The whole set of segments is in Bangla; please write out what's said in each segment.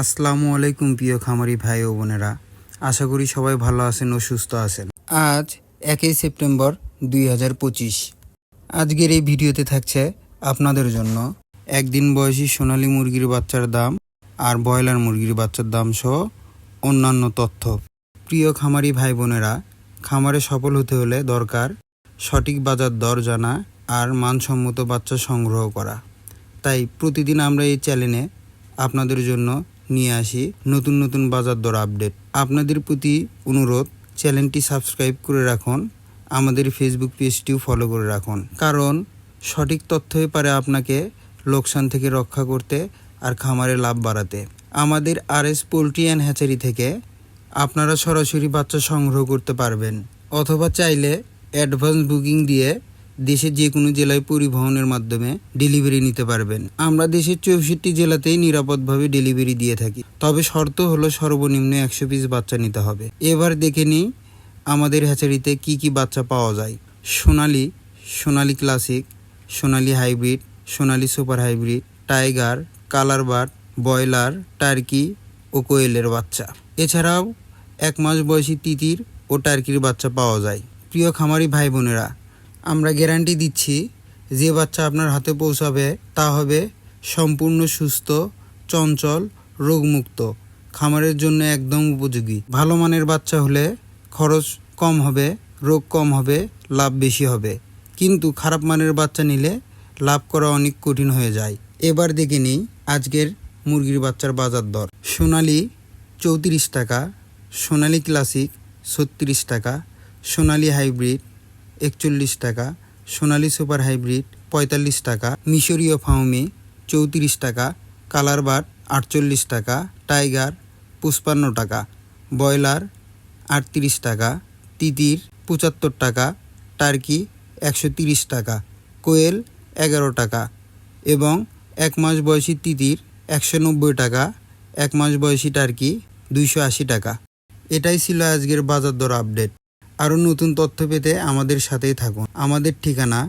আসসালামু আলাইকুম প্রিয় খামারি ভাই ও বোনেরা। আশা করি সবাই ভালো আছেন ও সুস্থ আছেন। আজ একই সেপ্টেম্বর দুই হাজার পঁচিশ। আজকের এই ভিডিওতে থাকছে আপনাদের জন্য একদিন বয়সী সোনালী মুরগির বাচ্চার দাম আর ব্রয়লার মুরগির বাচ্চার দাম সহ অন্যান্য তথ্য। প্রিয় খামারি ভাই বোনেরা, খামারে সফল হতে হলে দরকার সঠিক বাজার দর জানা আর মানসম্মত বাচ্চা সংগ্রহ করা। তাই প্রতিদিন আমরা এই চ্যানেলে আপনাদের জন্য নিয়ে আসি নতুন নতুন বাজার দর আপডেট। আপনাদের প্রতি অনুরোধ, চ্যানেলটি সাবস্ক্রাইব করে রাখুন, আমাদের ফেসবুক পেজটিও ফলো করে রাখুন। কারণ, সঠিক তথ্যই পারে আপনাকে লোকসান থেকে রক্ষা করতে আর খামারে লাভ বাড়াতে। আমাদের R S poultry and hatchery থেকে আপনারা সরাসরি বাচ্চা সংগ্রহ করতে পারবেন। অথবা চাইলে অ্যাডভান্স বুকিং দিয়ে দেশের যে কোনো জেলায় পরিবহনের মাধ্যমে ডেলিভারি নিতে পারবেন। আমরা দেশের চৌষট্টি জেলাতেই নিরাপদভাবে ডেলিভারি দিয়ে থাকি। তবে শর্ত হলো সর্বনিম্ন একশো পিস বাচ্চা নিতে হবে। এবার দেখে নিই আমাদের হ্যাচারিতে কি কি বাচ্চা পাওয়া যায়। Sonali Sonali classic Sonali hybrid Sonali super hybrid tiger colour but broiler turkey ও কোয়েলের বাচ্চা। এছাড়াও এক মাস বয়সী তিতির ও টার্কির বাচ্চা পাওয়া যায়। প্রিয় খামারি ভাই বোনেরা আমরা গ্যারান্টি দিচ্ছি যে বাচ্চা আপনার হাতে পৌঁছাবে, তা হবে সম্পূর্ণ সুস্থ, চঞ্চল, রোগমুক্ত, খামারের জন্য একদম উপযোগী। ভালো মানের বাচ্চা হলে খরচ কম হবে, রোগ কম হবে, লাভ বেশি হবে। কিন্তু খারাপ মানের বাচ্চা নিলে লাভ করা অনেক কঠিন হয়ে যায়। এবার দেখে নিই আজকের মুরগির বাচ্চার বাজার দর। সোনালি চৌত্রিশ টাকা, সোনালি ক্লাসিক ছত্রিশ টাকা, সোনালি হাইব্রিড একচল্লিশ টাকা, সোনালি সুপার হাইব্রিড পঁয়তাল্লিশ টাকা, মিশরীয় ফাউমি চৌত্রিশ টাকা, কালার বাট আটচল্লিশ টাকা, টাইগার পুষ্পান্ন টাকা, ব্রয়লার আটত্রিশ টাকা, তিতির পঁচাত্তর টাকা, টার্কি একশো তিরিশ টাকা, কোয়েল এগারো টাকা এবং এক মাস বয়সী তিতির একশো নব্বই টাকা, এক মাস বয়সী টার্কি দুইশো আশি টাকা। এটাই ছিল আজকের বাজার দর আপডেট। আরও নতুন তথ্য পেতে আমাদের সাথেই থাকুন। আমাদের ঠিকানা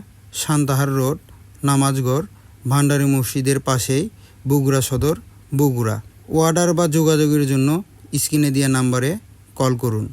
সান্তাহার রোড, নামাজগড়, ভান্ডারী মসজিদের পাশেই বগুড়া সদর, বগুড়া। অর্ডার বা যোগাযোগের জন্য স্ক্রিনে দেওয়া নাম্বারে কল করুন।